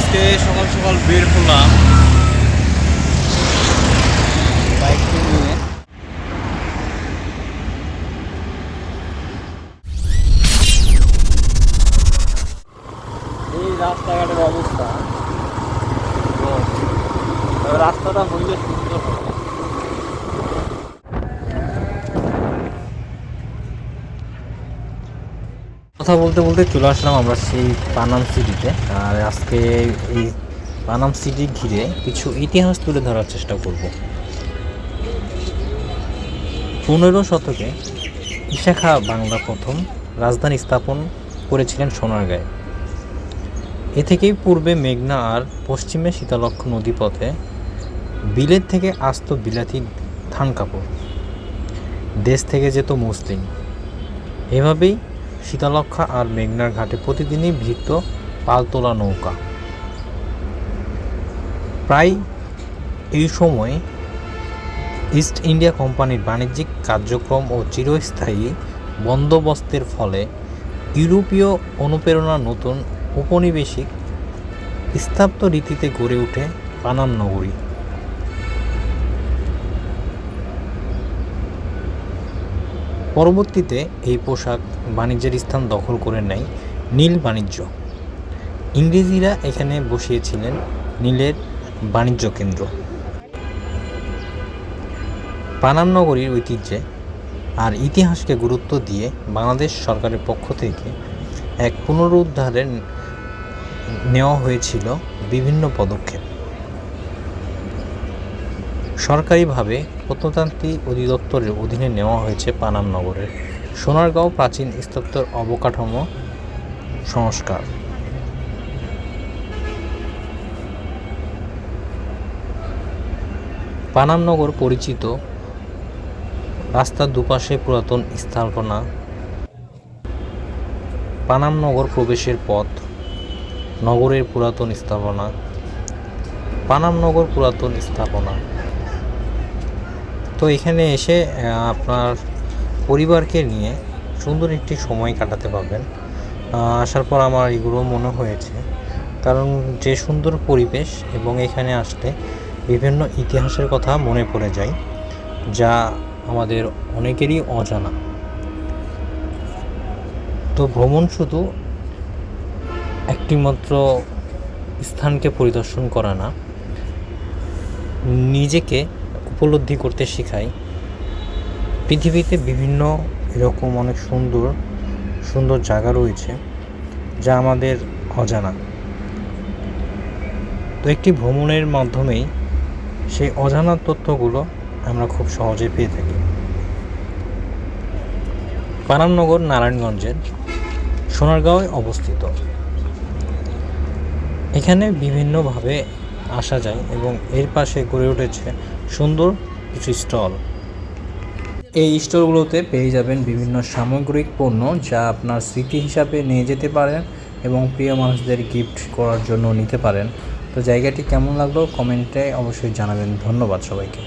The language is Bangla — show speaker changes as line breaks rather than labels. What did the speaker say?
আজকে সকাল সকাল বের হলাম বাইকটি নিয়ে। এই রাস্তাঘাটের অবস্থা। রাস্তাটা হইলে সুন্দর হবে। কথা বলতে বলতে চলে আসলাম আমরা সেই পানাম সিটিতে। আর আজকে এই পানাম সিটি ঘিরে কিছু ইতিহাস তুলে ধরার চেষ্টা করব। পনেরো শতকে ইশাখা বাংলা প্রথম রাজধানী স্থাপন করেছিলেন সোনারগাঁয়ে এ থেকেই পূর্বে মেঘনা আর পশ্চিমে শীতলক্ষ নদীপথে বিলেত থেকে আসত বিলাতি ধান কাপড়। দেশ থেকে যেত মুসলিম এভাবেই শীতলক্ষা আর মেঘনার ঘাটে প্রতিদিনই ভিড়ত পালতোলা নৌকা। প্রায় এই সময় ইস্ট ইন্ডিয়া কোম্পানির বাণিজ্যিক কার্যক্রম ও চিরস্থায়ী বন্দোবস্তের ফলে ইউরোপীয় অনুপ্রেরণা নতুন উপনিবেশিক স্থাপ্ত রীতিতে গড়ে ওঠে পানাম নগরী। পরবর্তীতে এই পোশাক বাণিজ্যের স্থান দখল করে নেয় নীল বাণিজ্য। ইংরেজিরা এখানে বসিয়েছিলেন নীলের বাণিজ্য কেন্দ্র। পানাম নগরীর ঐতিহ্যে আর ইতিহাসকে গুরুত্ব দিয়ে বাংলাদেশ সরকারের পক্ষ থেকে এক পুনরুদ্ধারের নেওয়া হয়েছিল বিভিন্ন পদক্ষেপ। সরকারিভাবে প্রত্নতান্ত্রিক অধিদপ্তরের অধীনে নেওয়া হয়েছে পানাম নগরের সোনারগাঁও প্রাচীন স্থাপত্যের অবকাঠামো সংস্কার। পানাম নগর পরিচিত রাস্তার দুপাশে পুরাতন স্থাপনা। পানাম নগর প্রবেশের পথ নগরের পুরাতন স্থাপনা। পানাম নগর পুরাতন স্থাপনা। তো এখানে এসে আপনার পরিবারকে নিয়ে সুন্দর একটি সময় কাটাতে পারবেন। আসার পর আমার এগুলো মনে হয়েছে। কারণ যে সুন্দর পরিবেশ এবং এখানে আসলে বিভিন্ন ইতিহাসের কথা মনে পড়ে যায়, যা আমাদের অনেকেরই অজানা। তো ভ্রমণ শুধু একটিমাত্র স্থানকে পরিদর্শন করা না, নিজেকে উপলব্ধি করতে শেখায় পৃথিবীতে বিভিন্ন এরকম অনেক সুন্দর সুন্দর জায়গা রয়েছে যা আমাদের অজানা। তো একটি ভ্রমণের মাধ্যমেই সেই অজানা তথ্যগুলো আমরা খুব সহজে পেয়ে থাকি। পানামনগর, নারায়ণগঞ্জের সোনারগাঁওয়ে অবস্থিত। এখানে বিভিন্নভাবে আসা যায় এবং এর পাশে গড়ে উঠেছে সুন্দর কিছু স্টল। এই স্টলগুলোতে পেয়ে যাবেন বিভিন্ন সামগ্রিক পণ্য যা আপনার স্মৃতি হিসাবে নিয়ে যেতে পারেন এবং প্রিয় মানুষদের গিফট করার জন্য নিতে পারেন। তো জায়গাটি কেমন লাগল? কমেন্টে অবশ্যই জানাবেন। ধন্যবাদ সবাইকে.